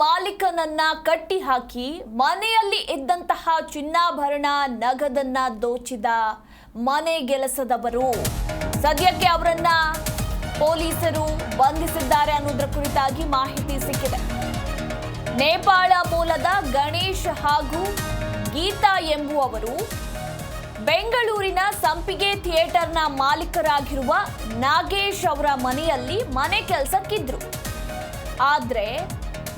ಮಾಲೀಕನನ್ನ ಕಟ್ಟಿ ಹಾಕಿ ಮನೆಯಲ್ಲಿ ಇದ್ದಂತಹ ಚಿನ್ನಾಭರಣ ನಗದನ್ನ ದೋಚಿದ ಮನೆ ಗೆಲಸದವರು. ಸದ್ಯಕ್ಕೆ ಅವರನ್ನ ಪೊಲೀಸರು ಬಂಧಿಸಿದ್ದಾರೆ ಅನ್ನೋದರ ಕುರಿತಾಗಿ ಮಾಹಿತಿ ಸಿಕ್ಕಿದೆ. ನೇಪಾಳ ಮೂಲದ ಗಣೇಶ್ ಹಾಗೂ ಗೀತಾ ಎಂಬುವವರು ಬೆಂಗಳೂರಿನ ಸಂಪಿಗೆ ಥಿಯೇಟರ್ನ ಮಾಲೀಕರಾಗಿರುವ ನಾಗೇಶ್ ಅವರ ಮನೆಯಲ್ಲಿ ಮನೆ ಕೆಲಸಕ್ಕಿದ್ರು. ಆದ್ರೆ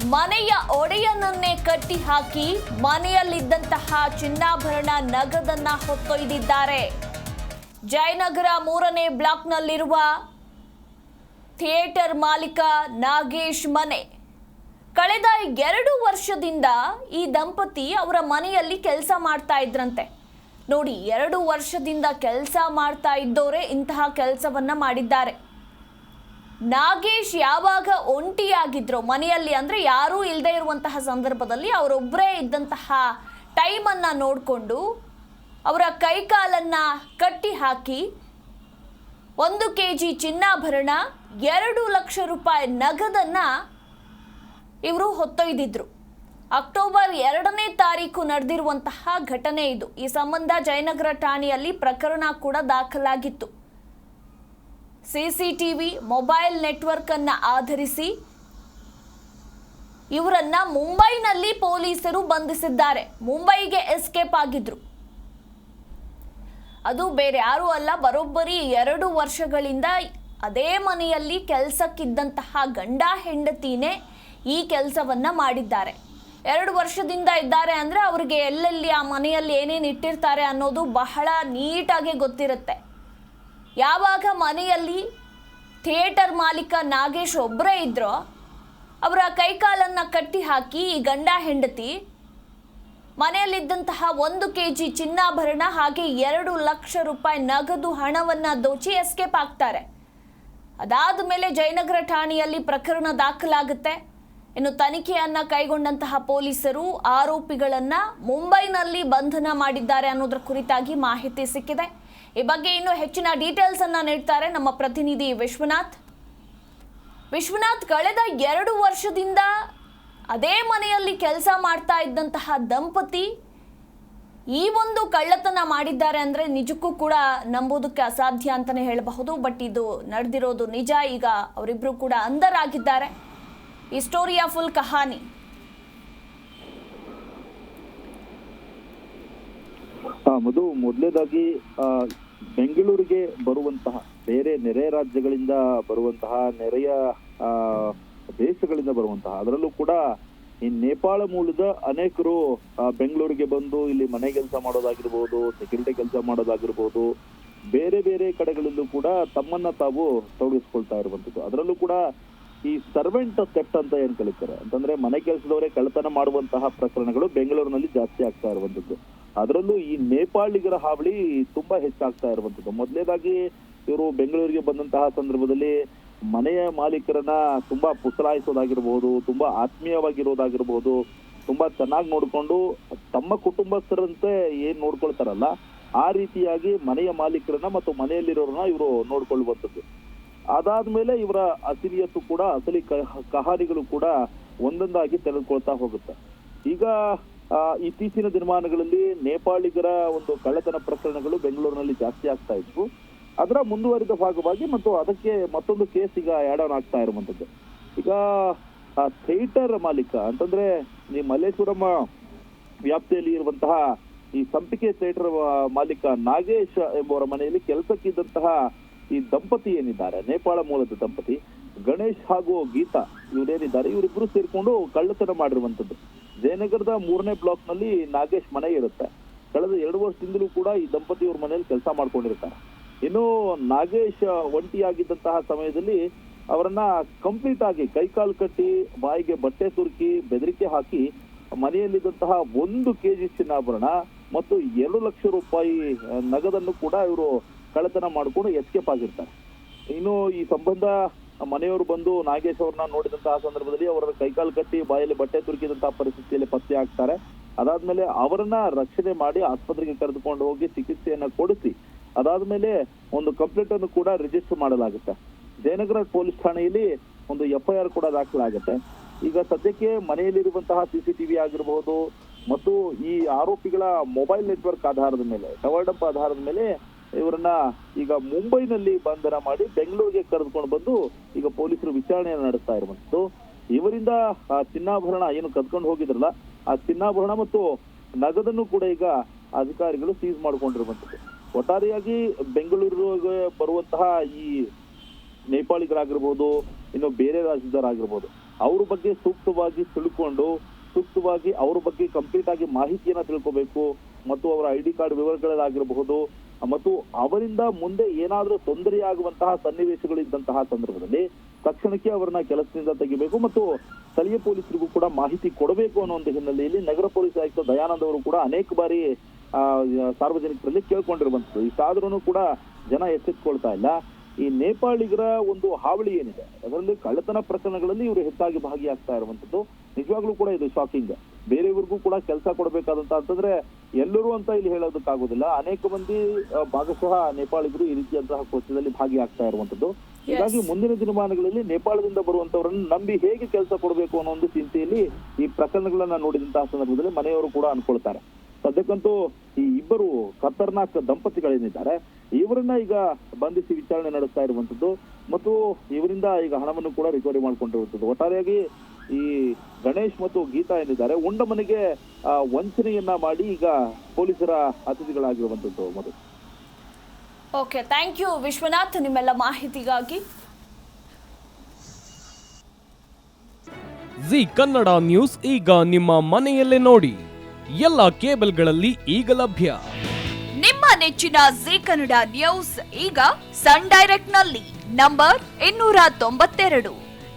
ಮನೆಯ ಒಡೆಯನನ್ನೇ ಕಟ್ಟಿ ಹಾಕಿ ಮನೆಯಲ್ಲಿದ್ದಂತಹ ಚಿನ್ನಾಭರಣ ನಗದನ್ನ ಹೊತ್ತೊಯ್ದಿದ್ದಾರೆ. ಜಯನಗರ ಮೂರನೇ ಬ್ಲಾಕ್ನಲ್ಲಿರುವ ಥಿಯೇಟರ್ ಮಾಲೀಕ ನಾಗೇಶ್ ಮನೆ. ಕಳೆದ ಎರಡು ವರ್ಷದಿಂದ ಈ ದಂಪತಿ ಅವರ ಮನೆಯಲ್ಲಿ ಕೆಲಸ ಮಾಡ್ತಾ ಇದ್ರಂತೆ. ನೋಡಿ, ಎರಡು ವರ್ಷದಿಂದ ಕೆಲಸ ಮಾಡ್ತಾ ಇದ್ದವರೇ ಇಂತಹ ಕೆಲಸವನ್ನ ಮಾಡಿದ್ದಾರೆ. ನಾಗೇಶ್ ಯಾವಾಗ ಒಂಟಿಯಾಗಿದ್ರು ಮನೆಯಲ್ಲಿ ಅಂದ್ರೆ ಯಾರೂ ಇಲ್ಲದೆ ಇರುವಂತಹ ಸಂದರ್ಭದಲ್ಲಿ ಅವರೊಬ್ಬರೇ ಇದ್ದಂತಹ ಟೈಮನ್ನ ನೋಡಿಕೊಂಡು ಅವರ ಕೈಕಾಲನ್ನ ಕಟ್ಟಿ ಹಾಕಿ ಒಂದು ಕೆ ಜಿ ಚಿನ್ನಾಭರಣ, ಎರಡು ಲಕ್ಷ ರೂಪಾಯಿ ನಗದನ್ನ ಇವರು ಹೊತ್ತೊಯ್ದಿದ್ರು. ಅಕ್ಟೋಬರ್ ಎರಡನೇ ತಾರೀಕು ನಡೆದಿರುವಂತಹ ಘಟನೆ ಇದು. ಈ ಸಂಬಂಧ ಜಯನಗರ ಠಾಣೆಯಲ್ಲಿ ಪ್ರಕರಣ ಕೂಡ ದಾಖಲಾಗಿತ್ತು. ಸಿಸಿಟಿವಿ ಮೊಬೈಲ್ ನೆಟ್ವರ್ಕ್ ಅನ್ನ ಆಧರಿಸಿ ಇವರನ್ನ ಮುಂಬೈನಲ್ಲಿ ಪೊಲೀಸರು ಬಂಧಿಸಿದ್ದಾರೆ. ಮುಂಬೈಗೆ ಎಸ್ಕೇಪ್ ಆಗಿದ್ರು. ಅದು ಬೇರೆ ಯಾರೂ ಅಲ್ಲ, ಬರೋಬ್ಬರಿ ಎರಡು ವರ್ಷಗಳಿಂದ ಅದೇ ಮನೆಯಲ್ಲಿ ಕೆಲಸಕ್ಕಿದ್ದಂತಹ ಗಂಡ ಹೆಂಡತಿನೇ ಈ ಕೆಲಸವನ್ನ ಮಾಡಿದ್ದಾರೆ. ಎರಡು ವರ್ಷದಿಂದ ಇದ್ದಾರೆ ಅಂದ್ರೆ ಅವ್ರಿಗೆ ಎಲ್ಲೆಲ್ಲಿ ಆ ಮನೆಯಲ್ಲಿ ಏನೇನು ಇಟ್ಟಿರ್ತಾರೆ ಅನ್ನೋದು ಬಹಳ ನೀಟಾಗಿ ಗೊತ್ತಿರುತ್ತೆ. ಯಾವಾಗ ಮನೆಯಲ್ಲಿ ಥಿಯೇಟರ್ ಮಾಲೀಕ ನಾಗೇಶ್ ಒಬ್ಬರೇ ಇದ್ರೋ, ಅವರ ಕೈಕಾಲನ್ನು ಕಟ್ಟಿ ಹಾಕಿ ಈ ಗಂಡ ಹೆಂಡತಿ, ಮನೆಯಲ್ಲಿದ್ದಂತಹ ಒಂದು ಕೆ ಜಿ ಚಿನ್ನಾಭರಣ ಹಾಗೆ ಎರಡು ಲಕ್ಷ ರೂಪಾಯಿ ನಗದು ಹಣವನ್ನು ದೋಚಿ ಎಸ್ಕೇಪ್ ಆಗ್ತಾರೆ. ಅದಾದ ಮೇಲೆ ಜಯನಗರ ಠಾಣೆಯಲ್ಲಿ ಪ್ರಕರಣ ದಾಖಲಾಗುತ್ತೆ. ಇನ್ನು ತನಿಖೆಯನ್ನು ಕೈಗೊಂಡಂತಹ ಪೊಲೀಸರು ಆರೋಪಿಗಳನ್ನು ಮುಂಬೈನಲ್ಲಿ ಬಂಧನ ಮಾಡಿದ್ದಾರೆ ಅನ್ನೋದರ ಕುರಿತಾಗಿ ಮಾಹಿತಿ ಸಿಕ್ಕಿದೆ. ಈ ಬಗ್ಗೆ ಇನ್ನೂ ಹೆಚ್ಚಿನ ಡೀಟೇಲ್ಸ್ ಅನ್ನ ನೀಡ್ತಾರೆ ನಮ್ಮ ಪ್ರತಿನಿಧಿ ವಿಶ್ವನಾಥ್. ವಿಶ್ವನಾಥ್, ಕಳೆದ ಎರಡು ವರ್ಷದಿಂದ ಅದೇ ಮನೆಯಲ್ಲಿ ಕೆಲಸ ಮಾಡ್ತಾ ಇದ್ದಂತಹ ದಂಪತಿ ಈ ಒಂದು ಕಳ್ಳತನ ಮಾಡಿದ್ದಾರೆ ಅಂದ್ರೆ ನಿಜಕ್ಕೂ ಕೂಡ ನಂಬೋದಕ್ಕೆ ಅಸಾಧ್ಯ ಅಂತಾನೆ ಹೇಳಬಹುದು. ಬಟ್ ಇದು ನಡೆದಿರೋದು ನಿಜ. ಈಗ ಅವರಿಬ್ರು ಕೂಡ ಅಂಧರಾಗಿದ್ದಾರೆ. ಈ ಸ್ಟೋರಿಯ ಫುಲ್ ಕಹಾನಿ. ಮಧು ಮೊದಲೇದಾಗಿ ಬೆಂಗಳೂರಿಗೆ ಬರುವಂತಹ, ಬೇರೆ ನೆರೆ ರಾಜ್ಯಗಳಿಂದ ಬರುವಂತಹ, ನೆರೆಯ ದೇಶಗಳಿಂದ ಬರುವಂತಹ, ಅದರಲ್ಲೂ ಕೂಡ ಈ ನೇಪಾಳ ಮೂಲದ ಅನೇಕರು ಬೆಂಗಳೂರಿಗೆ ಬಂದು ಇಲ್ಲಿ ಮನೆ ಕೆಲಸ ಮಾಡೋದಾಗಿರ್ಬೋದು, ಸೆಕ್ಯೂರಿಟಿ ಕೆಲಸ ಮಾಡೋದಾಗಿರ್ಬೋದು, ಬೇರೆ ಬೇರೆ ಕಡೆಗಳಲ್ಲೂ ಕೂಡ ತಮ್ಮನ್ನ ತಾವು ತೊಡಗಿಸ್ಕೊಳ್ತಾ ಇರುವಂತದ್ದು ಅದರಲ್ಲೂ ಕೂಡ ಈ ಸರ್ವೆಂಟ್ ಥೆಫ್ಟ್ ಅಂತ ಏನ್ ಕರೀತಾರೆ? ಅಂತಂದ್ರೆ ಮನೆ ಕೆಲಸದವರೇ ಕಳ್ಳತನ ಮಾಡುವಂತಹ ಪ್ರಕರಣಗಳು ಬೆಂಗಳೂರಿನಲ್ಲಿ ಜಾಸ್ತಿ ಆಗ್ತಾ ಇರುವಂತದ್ದು ಅದರಲ್ಲೂ ಈ ನೇಪಾಳಿಗರ ಹಾವಳಿ ತುಂಬಾ ಹೆಚ್ಚಾಗ್ತಾ ಇರುವಂತದ್ದು ಮೊದಲನೇದಾಗಿ ಇವರು ಬೆಂಗಳೂರಿಗೆ ಬಂದಂತಹ ಸಂದರ್ಭದಲ್ಲಿ ಮನೆಯ ಮಾಲೀಕರನ್ನ ತುಂಬಾ ಪುಸಲಾಯಿಸೋದಾಗಿರ್ಬಹುದು ತುಂಬಾ ಆತ್ಮೀಯವಾಗಿರೋದಾಗಿರ್ಬಹುದು ತುಂಬಾ ಚೆನ್ನಾಗಿ ನೋಡಿಕೊಂಡು ತಮ್ಮ ಕುಟುಂಬಸ್ಥರಂತೆ ಏನ್ ನೋಡ್ಕೊಳ್ತಾರಲ್ಲ, ಆ ರೀತಿಯಾಗಿ ಮನೆಯ ಮಾಲೀಕರನ್ನ ಮತ್ತು ಮನೆಯಲ್ಲಿರೋರನ್ನ ಇವರು ನೋಡ್ಕೊಳ್ಳುವಂಥದ್ದು. ಅದಾದ್ಮೇಲೆ ಇವರ ಅಸಿರಿಯತ್ತು ಕೂಡ ಅಸಲಿ ಕಹಾನಿಗಳು ಕೂಡ ಒಂದೊಂದಾಗಿ ತೆಗೆದುಕೊಳ್ತಾ ಹೋಗುತ್ತೆ. ಈಗ ಇತ್ತೀಚಿನ ದಿನಮಾನಗಳಲ್ಲಿ ನೇಪಾಳಿಗರ ಒಂದು ಕಳ್ಳತನ ಪ್ರಕರಣಗಳು ಬೆಂಗಳೂರಿನಲ್ಲಿ ಜಾಸ್ತಿ ಆಗ್ತಾ ಇತ್ತು ಅದರ ಮುಂದುವರಿದ ಭಾಗವಾಗಿ ಮತ್ತು ಅದಕ್ಕೆ ಮತ್ತೊಂದು ಕೇಸ್ ಈಗ ಆಡ್ ಆನ್ ಆಗ್ತಾ ಇರುವಂತದ್ದು ಈಗ ಥಿಯೇಟರ್ ಮಾಲೀಕ ಅಂತಂದ್ರೆ ಈ ಮಲ್ಲೇಶ್ವರಂ ವ್ಯಾಪ್ತಿಯಲ್ಲಿ ಇರುವಂತಹ ಈ ಸಂಪಿಗೆ ಥಿಯೇಟರ್ ಮಾಲೀಕ ನಾಗೇಶ್ ಎಂಬುವರ ಮನೆಯಲ್ಲಿ ಕೆಲಸಕ್ಕಿದ್ದಂತಹ ಈ ದಂಪತಿ ಏನಿದ್ದಾರೆ, ನೇಪಾಳ ಮೂಲದ ದಂಪತಿ ಗಣೇಶ್ ಹಾಗೂ ಗೀತಾ ಇವರೇನಿದ್ದಾರೆ ಇವರಿಬ್ರು ಸೇರಿಕೊಂಡು ಕಳ್ಳತನ ಮಾಡಿರುವಂತದ್ದು ಜಯನಗರದ ಮೂರನೇ ಬ್ಲಾಕ್ನಲ್ಲಿ ನಾಗೇಶ್ ಮನೆ ಇರುತ್ತೆ. ಕಳೆದ ಎರಡು ವರ್ಷದಿಂದಲೂ ಕೂಡ ಈ ದಂಪತಿ ಇವ್ರ ಮನೆಯಲ್ಲಿ ಕೆಲಸ ಮಾಡ್ಕೊಂಡಿರ್ತಾರೆ. ಇನ್ನು ನಾಗೇಶ್ ಒಂಟಿಯಾಗಿದ್ದಂತಹ ಸಮಯದಲ್ಲಿ ಅವರನ್ನ ಕಂಪ್ಲೀಟ್ ಆಗಿ ಕೈಕಾಲು ಕಟ್ಟಿ, ಬಾಯಿಗೆ ಬಟ್ಟೆ ತುರುಕಿ ಬೆದರಿಕೆ ಹಾಕಿ ಮನೆಯಲ್ಲಿದ್ದಂತಹ ಒಂದು ಕೆಜಿ ಚಿನ್ನಾಭರಣ ಮತ್ತು ಎರಡು ಲಕ್ಷ ರೂಪಾಯಿ ನಗದನ್ನು ಕೂಡ ಇವರು ಕಳೆತನ ಮಾಡಿಕೊಂಡು ಎಸ್ಕೇಪ್ ಆಗಿರ್ತಾರೆ. ಇನ್ನು ಈ ಸಂಬಂಧ ಮನೆಯವರು ಬಂದು ನಾಗೇಶ್ ಅವ್ರನ್ನ ನೋಡಿದಂತಹ ಸಂದರ್ಭದಲ್ಲಿ ಅವರ ಕೈಕಾಲು ಕಟ್ಟಿ ಬಾಯಲ್ಲಿ ಬಟ್ಟೆ ತುರುಕಿದಂತಹ ಪರಿಸ್ಥಿತಿಯಲ್ಲಿ ಪತ್ತೆ ಆಗ್ತಾರೆ. ಅದಾದ್ಮೇಲೆ ಅವರನ್ನ ರಕ್ಷಣೆ ಮಾಡಿ ಆಸ್ಪತ್ರೆಗೆ ಕರೆದುಕೊಂಡು ಹೋಗಿ ಚಿಕಿತ್ಸೆಯನ್ನ ಕೊಡಿಸಿ, ಅದಾದ್ಮೇಲೆ ಒಂದು ಕಂಪ್ಲೇಂಟ್ ಅನ್ನು ಕೂಡ ರಿಜಿಸ್ಟರ್ ಮಾಡಲಾಗುತ್ತೆ. ಜಯನಗರ ಪೊಲೀಸ್ ಠಾಣೆಯಲ್ಲಿ ಒಂದು ಎಫ್ಐಆರ್ ಕೂಡ ದಾಖಲಾಗುತ್ತೆ. ಈಗ ಸದ್ಯಕ್ಕೆ ಮನೆಯಲ್ಲಿರುವಂತಹ ಸಿಸಿಟಿವಿ ಆಗಿರಬಹುದು ಮತ್ತು ಈ ಆರೋಪಿಗಳ ಮೊಬೈಲ್ ನೆಟ್ವರ್ಕ್ ಆಧಾರದ ಮೇಲೆ, ಟವರ್ ಡಂಪ್ ಆಧಾರದ ಮೇಲೆ ಇವರನ್ನ ಈಗ ಮುಂಬೈನಲ್ಲಿ ಬಂಧನ ಮಾಡಿ ಬೆಂಗಳೂರಿಗೆ ಕರೆದುಕೊಂಡು ಬಂದು ಈಗ ಪೊಲೀಸರು ವಿಚಾರಣೆಯನ್ನು ನಡೆಸ್ತಾ ಇರುವಂತದ್ದು. ಇವರಿಂದ ಆ ಚಿನ್ನಾಭರಣ ಏನು ಕದ್ಕೊಂಡು ಹೋಗಿದ್ರಲ್ಲ, ಆ ಚಿನ್ನಾಭರಣ ಮತ್ತು ನಗದನ್ನು ಕೂಡ ಈಗ ಅಧಿಕಾರಿಗಳು ಸೀಸ್ ಮಾಡಿಕೊಂಡಿರುವಂತದ್ದು. ಒಟ್ಟಾರೆಯಾಗಿ ಬೆಂಗಳೂರಿಗೆ ಬರುವಂತಹ ಈ ನೇಪಾಳಿಗರಾಗಿರ್ಬೋದು, ಇನ್ನು ಬೇರೆ ರಾಜ್ಯದವರಾಗಿರ್ಬೋದು, ಅವ್ರ ಬಗ್ಗೆ ಸೂಕ್ತವಾಗಿ ತಿಳ್ಕೊಂಡು, ಸೂಕ್ತವಾಗಿ ಅವ್ರ ಬಗ್ಗೆ ಕಂಪ್ಲೀಟ್ ಆಗಿ ಮಾಹಿತಿಯನ್ನ ತಿಳ್ಕೋಬೇಕು, ಮತ್ತು ಅವರ ಐ ಡಿ ಕಾರ್ಡ್ ವಿವರಗಳಾಗಿರಬಹುದು ಮತ್ತು ಅವರಿಂದ ಮುಂದೆ ಏನಾದರೂ ತೊಂದರೆಯಾಗುವಂತಹ ಸನ್ನಿವೇಶಗಳು ಇದ್ದಂತಹ ಸಂದರ್ಭದಲ್ಲಿ ತಕ್ಷಣಕ್ಕೆ ಅವರನ್ನ ಕೆಲಸದಿಂದ ತೆಗಿಬೇಕು ಮತ್ತು ಸ್ಥಳೀಯ ಪೊಲೀಸರಿಗೂ ಕೂಡ ಮಾಹಿತಿ ಕೊಡಬೇಕು ಅನ್ನೋ ಒಂದು ಹಿನ್ನೆಲೆಯಲ್ಲಿ ನಗರ ಪೊಲೀಸ್ ಆಯುಕ್ತ ದಯಾನಂದ್ ಅವರು ಕೂಡ ಅನೇಕ ಬಾರಿ ಸಾರ್ವಜನಿಕರಲ್ಲಿ ಕೇಳ್ಕೊಂಡಿರುವಂತದ್ದು ಇಷ್ಟಾದ್ರೂ ಕೂಡ ಜನ ಎಚ್ಚೆತ್ಕೊಳ್ತಾ ಇಲ್ಲ. ಈ ನೇಪಾಳಿಗರ ಒಂದು ಹಾವಳಿ ಏನಿದೆ, ಅದರಲ್ಲಿ ಕಳ್ಳತನ ಪ್ರಕರಣಗಳಲ್ಲಿ ಇವರು ಹೆಚ್ಚಾಗಿ ಭಾಗಿಯಾಗ್ತಾ ಇರುವಂತದ್ದು ನಿಜವಾಗ್ಲೂ ಕೂಡ ಇದು ಶಾಕಿಂಗ್ ಬೇರೆಯವ್ರಿಗೂ ಕೂಡ ಕೆಲಸ ಕೊಡಬೇಕಾದಂತ ಅಂತಂದ್ರೆ ಎಲ್ಲರೂ ಅಂತ ಇಲ್ಲಿ ಹೇಳೋದಕ್ಕಾಗೋದಿಲ್ಲ. ಅನೇಕ ಮಂದಿ ಭಾಗಶಃ ನೇಪಾಳಿಗರು ಈ ರೀತಿಯಂತಹ ಕೋಶದಲ್ಲಿ ಭಾಗಿಯಾಗ್ತಾ ಇರುವಂತದ್ದು. ಹೀಗಾಗಿ ಮುಂದಿನ ದಿನಮಾನಗಳಲ್ಲಿ ನೇಪಾಳದಿಂದ ಬರುವಂತವರನ್ನು ನಂಬಿ ಹೇಗೆ ಕೆಲಸ ಕೊಡಬೇಕು ಅನ್ನೋ ಒಂದು ಚಿಂತೆಯಲ್ಲಿ ಈ ಪ್ರಕರಣಗಳನ್ನ ನೋಡಿದಂತಹ ಸಂದರ್ಭದಲ್ಲಿ ಮನೆಯವರು ಕೂಡ ಅನ್ಕೊಳ್ತಾರೆ ಸದ್ಯಕ್ಕಂತೂ ಈ ಇಬ್ಬರು ಖತರ್ನಾಕ್ ದಂಪತಿಗಳೇನಿದ್ದಾರೆ ಇವರನ್ನ ಈಗ ಬಂಧಿಸಿ ವಿಚಾರಣೆ ನಡೆಸ್ತಾ ಇರುವಂತದ್ದು ಮತ್ತು ಇವರಿಂದ ಈಗ ಹಣವನ್ನು ಕೂಡ ರಿಕವರಿ ಮಾಡ್ಕೊಂಡಿರುವಂತದ್ದು. ಒಟ್ಟಾರೆಯಾಗಿ ಈ ಗಣೇಶ್ ಮತ್ತು ಗೀತಾ ಏನಿದ್ದಾರೆ ಉಂಡಮನೆಗೆ ವಂಚನೆಯನ್ನ ಮಾಡಿ ಈಗ ಪೊಲೀಸರ ಅತಿಥಿಗಳಾಗಿರುವಂತದ್ದು Madhu. Okay thank you Vishwanath ನಿಮ್ಮೆಲ್ಲ ಮಾಹಿತಿಗಾಗಿ. ಜಿ ಕನ್ನಡ ನ್ಯೂಸ್ ಈಗ ನಿಮ್ಮ ಮನೆಯಲ್ಲೇ ನೋಡಿ. ಎಲ್ಲ ಕೇಬಲ್ಗಳಲ್ಲಿ ಈಗ ಲಭ್ಯ. ನಿಮ್ಮ ನೆಚ್ಚಿನ ಜಿ ಕನ್ನಡ ನ್ಯೂಸ್ ಈಗ ಸನ್ ಡೈರೆಕ್ಟ್ನಲ್ಲಿ ನಂಬರ್ ಇನ್ನೂರ ತೊಂಬತ್ತೆರಡು.